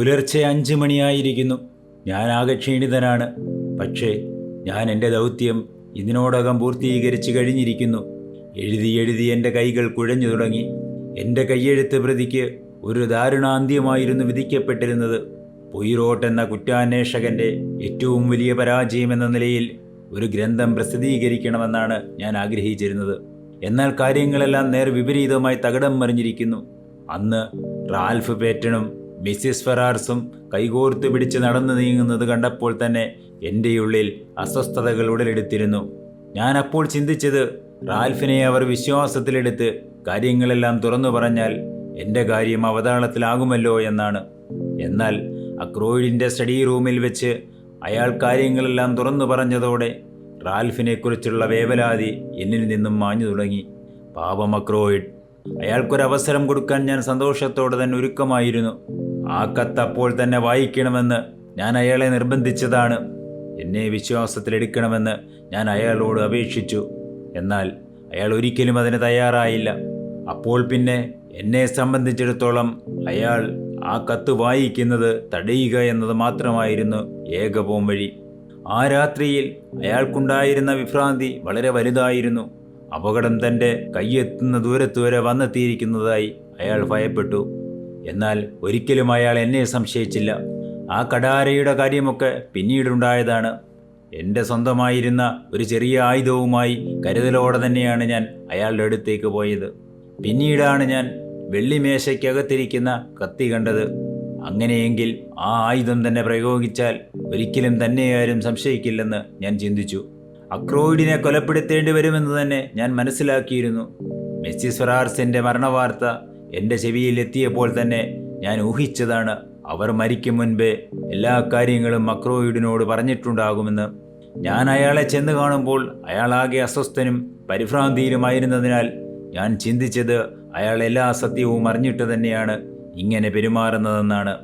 പുലർച്ചെ അഞ്ച് മണിയായിരിക്കുന്നു. ഞാൻ ആകെ ക്ഷീണിതനാണ്. പക്ഷേ ഞാൻ എന്റെ ദൗത്യം ഇതിനോടകം പൂർത്തീകരിച്ച് കഴിഞ്ഞിരിക്കുന്നു. എഴുതി എഴുതി എന്റെ കൈകൾ കുഴഞ്ഞു തുടങ്ങി. എന്റെ കയ്യെഴുത്ത് പ്രതിക്ക് ഒരു ദാരുണാന്ത്യമായിരുന്നു വിധിക്കപ്പെട്ടിരുന്നത്. പൊയ്റോട്ട് എന്ന കുറ്റാന്വേഷകന്റെ ഏറ്റവും വലിയ പരാജയമെന്ന നിലയിൽ ഒരു ഗ്രന്ഥം പ്രസിദ്ധീകരിക്കണമെന്നാണ് ഞാൻ ആഗ്രഹിച്ചിരുന്നത്. എന്നാൽ കാര്യങ്ങളെല്ലാം നേർ വിപരീതമായി തകിടം മറിഞ്ഞിരിക്കുന്നു. അന്ന് റാൽഫ് പേറ്റണും മിസ്സിസ് ഫെറാർസും കൈകോർത്ത് പിടിച്ച് നടന്നു നീങ്ങുന്നത് കണ്ടപ്പോൾ തന്നെ എന്റെ ഉള്ളിൽ അസ്വസ്ഥതകൾ ഉടലെടുത്തിരുന്നു. ഞാൻ അപ്പോൾ ചിന്തിച്ചത് റാൽഫിനെ അവർ വിശ്വാസത്തിലെടുത്ത് കാര്യങ്ങളെല്ലാം തുറന്നു പറഞ്ഞാൽ എന്റെ കാര്യം അവതാളത്തിലാകുമല്ലോ എന്നാണ്. എന്നാൽ അക്രോയിഡിന്റെ സ്റ്റഡി റൂമിൽ വെച്ച് അയാൾ കാര്യങ്ങളെല്ലാം തുറന്നു പറഞ്ഞതോടെ റാൽഫിനെക്കുറിച്ചുള്ള വേവലാതി എന്നിൽ നിന്നും മാഞ്ഞു തുടങ്ങി. പാപം അക്രോയിഡ് അയാൾക്കൊരവസരം കൊടുക്കാൻ ഞാൻ സന്തോഷത്തോടെ തന്നെ ഒരുക്കമായിരുന്നു. ആ കത്ത് അപ്പോൾ തന്നെ വായിക്കണമെന്ന് ഞാൻ അയാളെ നിർബന്ധിച്ചതാണ്. എന്നെ വിശ്വാസത്തിലെടുക്കണമെന്ന് ഞാൻ അയാളോട് അപേക്ഷിച്ചു. എന്നാൽ അയാൾ ഒരിക്കലും അതിന് തയ്യാറായില്ല. അപ്പോൾ പിന്നെ എന്നെ സംബന്ധിച്ചിടത്തോളം അയാൾ ആ കത്ത് വായിക്കുന്നത് തടയുക എന്നത് മാത്രമായിരുന്നു ഏകപോം വഴി. ആ രാത്രിയിൽ അയാൾക്കുണ്ടായിരുന്ന വിഭ്രാന്തി വളരെ വലുതായിരുന്നു. അപകടം തന്റെ കൈയെത്തുന്ന ദൂരത്ത് വരെ വന്നെത്തിയിരിക്കുന്നതായി അയാൾ ഭയപ്പെട്ടു. എന്നാൽ ഒരിക്കലും അയാൾ എന്നെ സംശയിച്ചില്ല. ആ കടാരയുടെ കാര്യമൊക്കെ പിന്നീടുണ്ടായതാണ്. എന്റെ സ്വന്തമായിരുന്ന ഒരു ചെറിയ ആയുധവുമായി കരുതലോടെ തന്നെയാണ് ഞാൻ അയാളുടെ അടുത്തേക്ക് പോയത്. പിന്നീടാണ് ഞാൻ വെള്ളിമേശയ്ക്കകത്തിരിക്കുന്ന കത്തി കണ്ടത്. അങ്ങനെയെങ്കിൽ ആ ആയുധം തന്നെ പ്രയോഗിച്ചാൽ ഒരിക്കലും തന്നെ ആരും സംശയിക്കില്ലെന്ന് ഞാൻ ചിന്തിച്ചു. അക്രോയിഡിനെ കൊലപ്പെടുത്തേണ്ടി വരുമെന്ന് തന്നെ ഞാൻ മനസ്സിലാക്കിയിരുന്നു. മെസ്സി സ്വരാർസിന്റെ മരണവാർത്ത എന്റെ ചെവിയിൽ എത്തിയപ്പോൾ തന്നെ ഞാൻ ഊഹിച്ചതാണ് അവർ മരിക്കും മുൻപേ എല്ലാ കാര്യങ്ങളും മക്രോയിഡിനോട് പറഞ്ഞിട്ടുണ്ടാകുമെന്ന്. ഞാൻ അയാളെ ചെന്ന് കാണുമ്പോൾ അയാളാകെ അസ്വസ്ഥനും പരിഭ്രാന്തിയിലുമായിരുന്നതിനാൽ ഞാൻ ചിന്തിച്ചത് അയാൾ എല്ലാ സത്യവും അറിഞ്ഞിട്ട് തന്നെയാണ് ഇങ്ങനെ പെരുമാറുന്നതെന്നാണ്.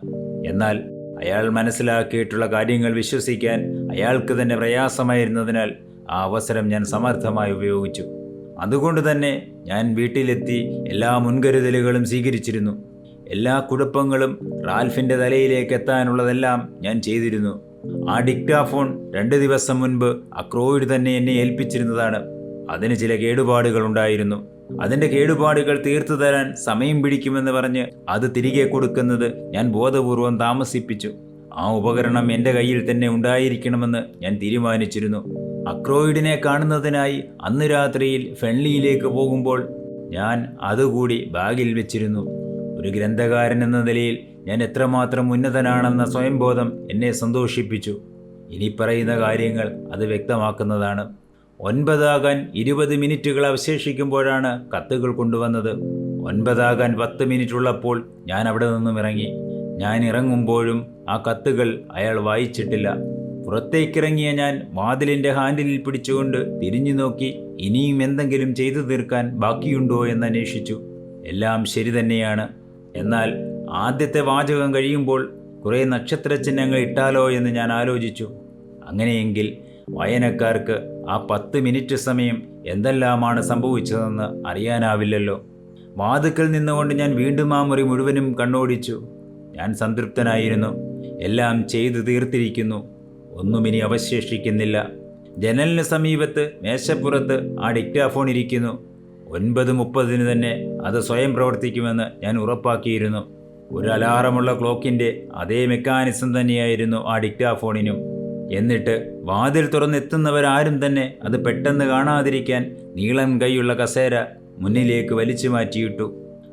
എന്നാൽ അയാൾ മനസ്സിലാക്കിയിട്ടുള്ള കാര്യങ്ങൾ വിശ്വസിക്കാൻ അയാൾക്ക് തന്നെ പ്രയാസമായിരുന്നതിനാൽ ആ അവസരം ഞാൻ സമർത്ഥമായി ഉപയോഗിച്ചു. അതുകൊണ്ട് തന്നെ ഞാൻ വീട്ടിലെത്തി എല്ലാ മുൻകരുതലുകളും സ്വീകരിച്ചിരുന്നു. എല്ലാ കുഴപ്പങ്ങളും റാൽഫിന്റെ തലയിലേക്ക് എത്താനുള്ളതെല്ലാം ഞാൻ ചെയ്തിരുന്നു. ആ ഡിക്ടാഫോൺ രണ്ട് ദിവസം മുൻപ് അക്രോയിഡ് തന്നെ എന്നെ ഏൽപ്പിച്ചിരുന്നതാണ്. അതിന് ചില കേടുപാടുകൾ ഉണ്ടായിരുന്നു. അതിന്റെ കേടുപാടുകൾ തീർത്തു തരാൻ സമയം പിടിക്കുമെന്ന് പറഞ്ഞ് അത് തിരികെ കൊടുക്കുന്നത് ഞാൻ ബോധപൂർവം താമസിപ്പിച്ചു. ആ ഉപകരണം എന്റെ കയ്യിൽ തന്നെ ഉണ്ടായിരിക്കണമെന്ന് ഞാൻ തീരുമാനിച്ചിരുന്നു. അക്രോയിഡിനെ കാണുന്നതിനായി അന്ന് രാത്രിയിൽ ഫെൺലിയിലേക്ക് പോകുമ്പോൾ ഞാൻ അതുകൂടി ബാഗിൽ വെച്ചിരുന്നു. ഒരു ഗ്രന്ഥകാരൻ എന്ന നിലയിൽ ഞാൻ എത്രമാത്രം ഉന്നതനാണെന്ന സ്വയംബോധം എന്നെ സന്തോഷിപ്പിച്ചു. ഇനി പറയുന്ന കാര്യങ്ങൾ അത് വ്യക്തമാക്കുന്നതാണ്. ഒൻപതാകാൻ ഇരുപത് മിനിറ്റുകൾ അവശേഷിക്കുമ്പോഴാണ് കത്തുകൾ കൊണ്ടുവന്നത്. ഒൻപതാകാൻ പത്ത് മിനിറ്റ് ഉള്ളപ്പോൾ ഞാൻ അവിടെ നിന്നും ഇറങ്ങി. ഞാൻ ഇറങ്ങുമ്പോഴും ആ കത്തുകൾ അയാൾ വായിച്ചിട്ടില്ല. പുറത്തേക്കിറങ്ങിയ ഞാൻ വാതിലിന്റെ ഹാൻഡിലിൽ പിടിച്ചുകൊണ്ട് തിരിഞ്ഞു നോക്കി ഇനിയും എന്തെങ്കിലും ചെയ്തു തീർക്കാൻ ബാക്കിയുണ്ടോ എന്ന് അന്വേഷിച്ചു. എല്ലാം ശരി തന്നെയാണ്. എന്നാൽ ആദ്യത്തെ വാചകം കഴിയുമ്പോൾ കുറേ നക്ഷത്ര ചിഹ്നങ്ങൾ ഇട്ടാലോ എന്ന് ഞാൻ ആലോചിച്ചു. അങ്ങനെയെങ്കിൽ വായനക്കാർക്ക് ആ പത്ത് മിനിറ്റ് സമയം എന്തെല്ലാമാണ് സംഭവിച്ചതെന്ന് അറിയാനാവില്ലല്ലോ. വാതുക്കൽ നിന്നുകൊണ്ട് ഞാൻ വീണ്ടും ആ മുറി മുഴുവനും കണ്ണോടിച്ചു. ഞാൻ സംതൃപ്തനായിരുന്നു. എല്ലാം ചെയ്തു തീർത്തിരിക്കുന്നു. ഒന്നും ഇനി അവശേഷിക്കുന്നില്ല. ജനലിന് സമീപത്ത് മേശപ്പുറത്ത് ആ ഡിക്റ്റാഫോൺ ഇരിക്കുന്നു. ഒൻപത് മുപ്പതിന് തന്നെ അത് സ്വയം പ്രവർത്തിക്കുമെന്ന് ഞാൻ ഉറപ്പാക്കിയിരുന്നു. ഒരു അലാറമുള്ള ക്ലോക്കിന്റെ അതേ മെക്കാനിസം തന്നെയായിരുന്നു ആ ഡിക്റ്റാഫോണിനും. എന്നിട്ട് വാതിൽ തുറന്നെത്തുന്നവരാരും തന്നെ അത് പെട്ടെന്ന് കാണാതിരിക്കാൻ നീളം കൈയുള്ള കസേര മുന്നിലേക്ക് വലിച്ചു മാറ്റിയിട്ടു.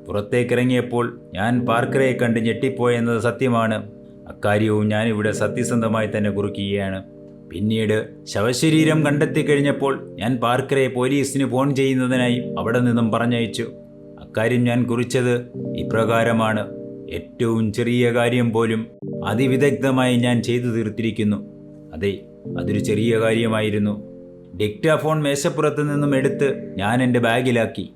പുറത്തേക്കിറങ്ങിയപ്പോൾ ഞാൻ പാർക്കറെ കണ്ട് ഞെട്ടിപ്പോയെന്നത് സത്യമാണ്. അക്കാര്യവും ഞാനിവിടെ സത്യസന്ധമായി തന്നെ കുറിക്കുകയാണ്. പിന്നീട് ശവശരീരം കണ്ടെത്തിക്കഴിഞ്ഞപ്പോൾ ഞാൻ പാർക്കറെ പോലീസിന് ഫോൺ ചെയ്യുന്നതിനായി അവിടെ നിന്നും പറഞ്ഞയച്ചു. അക്കാര്യം ഞാൻ കുറിച്ചത് ഇപ്രകാരമാണ്. ഏറ്റവും ചെറിയ കാര്യം പോലും അതിവിദഗ്ധമായി ഞാൻ ചെയ്തു തീർത്തിരിക്കുന്നു. അതെ അതൊരു ചെറിയ കാര്യമായിരുന്നു. ഡിക്റ്റാഫോൺ മേശപ്പുറത്ത് നിന്നും എടുത്ത് ഞാൻ എന്റെ ബാഗിലാക്കി.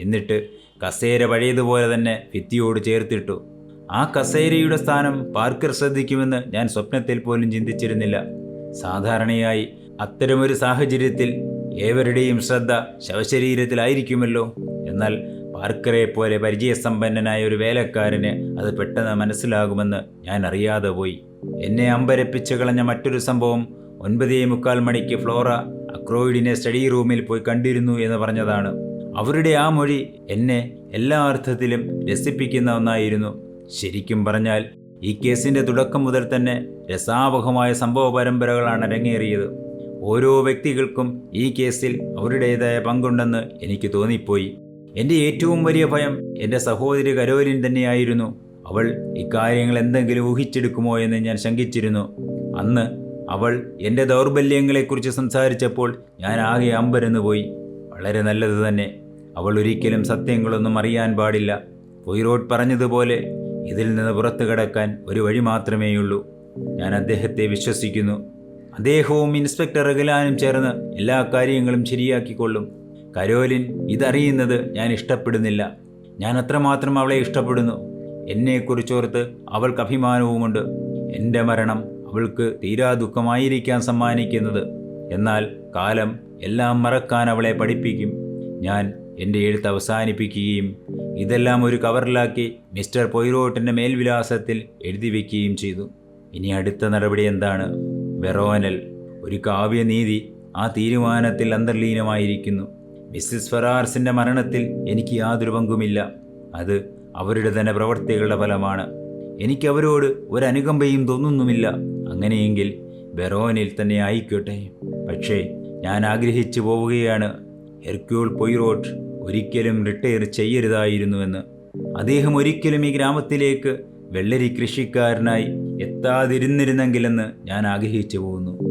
എന്നിട്ട് കസേര പഴയതുപോലെ തന്നെ ഭിത്തിയോട് ചേർത്തിട്ടു. ആ കസേരയുടെ സ്ഥാനം പാർക്കർ ശ്രദ്ധിക്കുമെന്ന് ഞാൻ സ്വപ്നത്തിൽ പോലും ചിന്തിച്ചിരുന്നില്ല. സാധാരണയായി അത്തരമൊരു സാഹചര്യത്തിൽ ഏവരുടെയും ശ്രദ്ധ ശവശരീരത്തിലായിരിക്കുമല്ലോ. എന്നാൽ പാർക്കറെ പോലെ പരിചയസമ്പന്നനായ ഒരു വേലക്കാരന് അത് പെട്ടെന്ന് മനസ്സിലാകുമെന്ന് ഞാൻ അറിയാതെ പോയി. എന്നെ അമ്പരപ്പിച്ച് കളഞ്ഞ മറ്റൊരു സംഭവം ഒൻപതേ മുക്കാൽ മണിക്ക് ഫ്ലോറ അക്രോയിഡിനെ സ്റ്റഡി റൂമിൽ പോയി കണ്ടിരുന്നു എന്ന് പറഞ്ഞതാണ്. അവരുടെ ആ മൊഴി എന്നെ എല്ലാ അർത്ഥത്തിലും രസിപ്പിക്കുന്ന ഒന്നായിരുന്നു. ശരിക്കും പറഞ്ഞാൽ ഈ കേസിന്റെ തുടക്കം മുതൽ തന്നെ രസാവഹമായ സംഭവ പരമ്പരകളാണ് അരങ്ങേറിയത്. ഓരോ വ്യക്തികൾക്കും ഈ കേസിൽ അവരുടേതായ പങ്കുണ്ടെന്ന് എനിക്ക് തോന്നിപ്പോയി. എന്റെ ഏറ്റവും വലിയ ഭയം എന്റെ സഹോദരി കരോലിൻ തന്നെയായിരുന്നു. അവൾ ഇക്കാര്യങ്ങൾ എന്തെങ്കിലും ഊഹിച്ചെടുക്കുമോ എന്ന് ഞാൻ ശങ്കിച്ചിരുന്നു. അന്ന് അവൾ എന്റെ ദൗർബല്യങ്ങളെക്കുറിച്ച് സംസാരിച്ചപ്പോൾ ഞാൻ ആകെ അമ്പരന്ന് പോയി. വളരെ നല്ലത് തന്നെ. അവൾ ഒരിക്കലും സത്യങ്ങളൊന്നും അറിയാൻ പാടില്ല. പൊയ്റോട്ട് പറഞ്ഞതുപോലെ ഇതിൽ നിന്ന് പുറത്തു കടക്കാൻ ഒരു വഴി മാത്രമേയുള്ളൂ. ഞാൻ അദ്ദേഹത്തെ വിശ്വസിക്കുന്നു. അദ്ദേഹവും ഇൻസ്പെക്ടർ റഗലാനും ചേർന്ന് എല്ലാ കാര്യങ്ങളും ശരിയാക്കിക്കൊള്ളും. കരോലിൻ ഇതറിയുന്നത് ഞാൻ ഇഷ്ടപ്പെടുന്നില്ല. ഞാൻ അത്രമാത്രം അവളെ ഇഷ്ടപ്പെടുന്നു. എന്നെക്കുറിച്ചോർത്ത് അവൾക്ക് അഭിമാനവുമുണ്ട്. എന്റെ മരണം അവൾക്ക് തീരാ ദുഃഖമായിരിക്കാൻ സമ്മാനിക്കുന്നത്. എന്നാൽ കാലം എല്ലാം മറക്കാൻ അവളെ പഠിപ്പിക്കും. ഞാൻ എന്റെ എഴുത്ത് അവസാനിപ്പിക്കുകയും ഇതെല്ലാം ഒരു കവറിലാക്കി മിസ്റ്റർ പൊയ്റോട്ടിന്റെ മേൽവിലാസത്തിൽ എഴുതി വയ്ക്കുകയും ചെയ്തു. ഇനി അടുത്ത നടപടി എന്താണ്? വെറോനൽ ഒരു കാവ്യനീതി ആ തീരുമാനത്തിൽ അന്തർലീനമായിരിക്കുന്നു. മിസ്സിസ് ഫെറാർസിന്റെ മരണത്തിൽ എനിക്ക് യാതൊരു പങ്കുമില്ല. അത് അവരുടെ തന്നെ പ്രവൃത്തികളുടെ ഫലമാണ്. എനിക്ക് അവരോട് ഒരു അനുകമ്പയും തോന്നുന്നുമില്ല. അങ്ങനെയെങ്കിൽ ബെറോനിൽ തന്നെ ആയിക്കോട്ടെ. പക്ഷേ ഞാൻ ആഗ്രഹിച്ചു പോവുകയാണ്. ഹെർക്യൂൾ പൊയ്റോട്ട് ഒരിക്കലും റിട്ടയർ ചെയ്യരുതായിരുന്നുവെന്ന്. അദ്ദേഹം ഒരിക്കലും ഈ ഗ്രാമത്തിലേക്ക് വെള്ളരി കൃഷിക്കാരനായി എത്താതിരുന്നിരുന്നെങ്കിലെന്ന് ഞാൻ ആഗ്രഹിച്ചു പോകുന്നു.